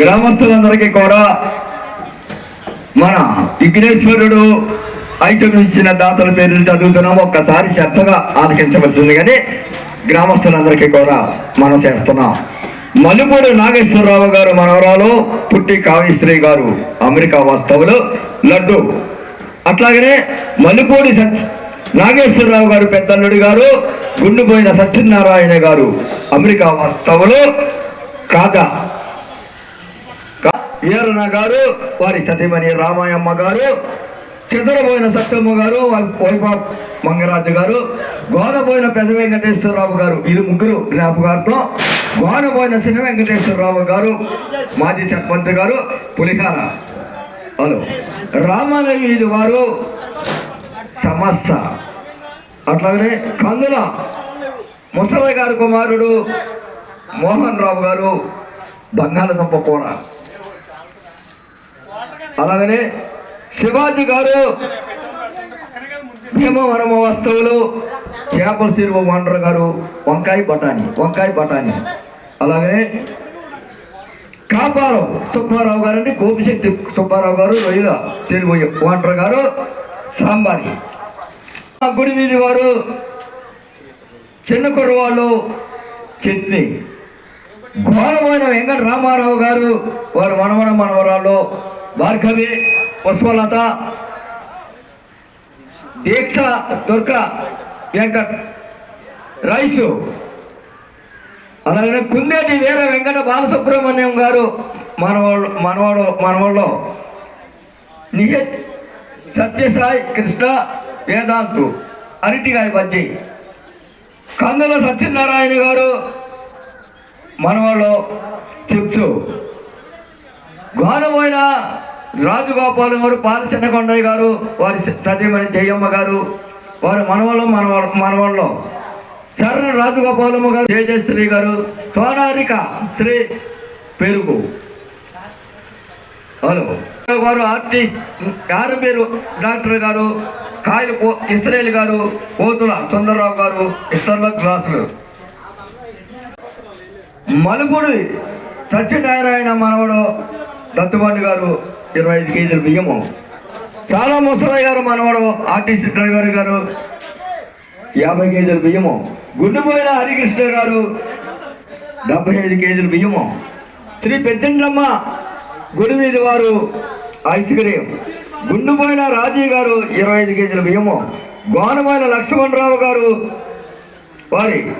గ్రామస్తులందరికీ కూడా మన విఘ్నేశ్వరుడు ఐటమ్ ఇచ్చిన దాతల పేర్లు చదువుతున్నాం. ఒక్కసారి శ్రద్ధగా ఆలకించవలసింది. కానీ గ్రామస్తులందరికీ కూడా మనం చేస్తున్నాం. మలుపూడి నాగేశ్వరరావు గారు మనవరాలు పుట్టి కావిశ్రీ గారు అమెరికా వాస్తవులు. లడ్డు. అట్లాగనే మలుపూడి సత్ నాగేశ్వరరావు గారు పెద్దల్లుడి గారు గుండుపోయిన సత్యనారాయణ గారు అమెరికా వాస్తవులు. కాగా వీరన్న గారు వారి సతీమణి రామాయమ్మ గారు చంద్రబోయిన సత్యమ్మ గారు వైపా మంగరాజు గారు గోనబోయిన పెద్ద వెంకటేశ్వరరావు గారు వీరు ముగ్గురు జ్ఞాపకార్థం గోనబోయిన సిన వెంకటేశ్వరరావు గారు మాజీ సర్పంచ్ గారు పులిహార. హలో. రామాలయ వీధి వారు సమస్య. అట్లాగనే కందుల ముసలి గారి కుమారుడు మోహన్ రావు గారు బంగాళదుంప కూర. అలాగనే శివాజీ గారు భీమవరం వస్తువులు చేపల తిరుగు వాండర్ గారు వంకాయ బఠానీ వంకాయ బఠానీ. అలాగనే కాపారం సుబ్బారావు గారు అండి గోపిశెట్టి సుబ్బారావు గారు రొయ్యల చెరువు వాండర్ గారు సాంబారి. గుడి వీధి వారు చిన్న కుర్రవాళ్ళు చట్నీ ఘోరమైన వెంకట రామారావు గారు వారు మనవడ మనవరాలు భార్గవి పుష్పలత దీక్ష దుర్గ వెంకట్ రైసు. అలాగే కుందేటి వీర వెంకట బాలసుబ్రహ్మణ్యం గారు మనవాళ్ళు మనవాడు మనవాళ్ళు. నిహత్ సత్యసాయి కృష్ణ వేదాంతు అరటిగాయ బజ్జి కందుల సత్యనారాయణ గారు మనవాళ్ళు చెప్తూ ఘోరమైన రాజగోపాలం గారు పాల గారు వారి సతీమణి జయమ్మ గారు వారి మనవళ్ళు మనవ మనవాళ్ళు. శరణ రాజగోపాలమ్మ గారు తేజశ్రీ గారు సోనారిక శ్రీ పెరుగు. హలో. వారు ఆర్టిస్ట్ పేరు డాక్టర్ గారు కాయలు పో ఇస్రాయేల్ గారు పోతుల సుందరరావు గారు ఇస్తర్ల క్లాసులు మలుపుడి సత్యనారాయణ మనవడు దత్తుబండి గారు ఇరవై ఐదు కేజీల బియ్యము. చాలా ముసలాయి గారు మనవాడు ఆర్టీసీ డ్రైవర్ గారు. యాభై కేజీల బియ్యము. గుండుపోయిన హరికృష్ణ గారు డెబ్బై ఐదు కేజీల బియ్యము. శ్రీ పెద్దండ్రమ్మ గుడి వీధి వారు ఐస్ క్రీమ్ గుండుపోయిన రాజీ గారు ఇరవై ఐదు కేజీల బియ్యము. గోనమైన లక్ష్మణరావు గారు వారి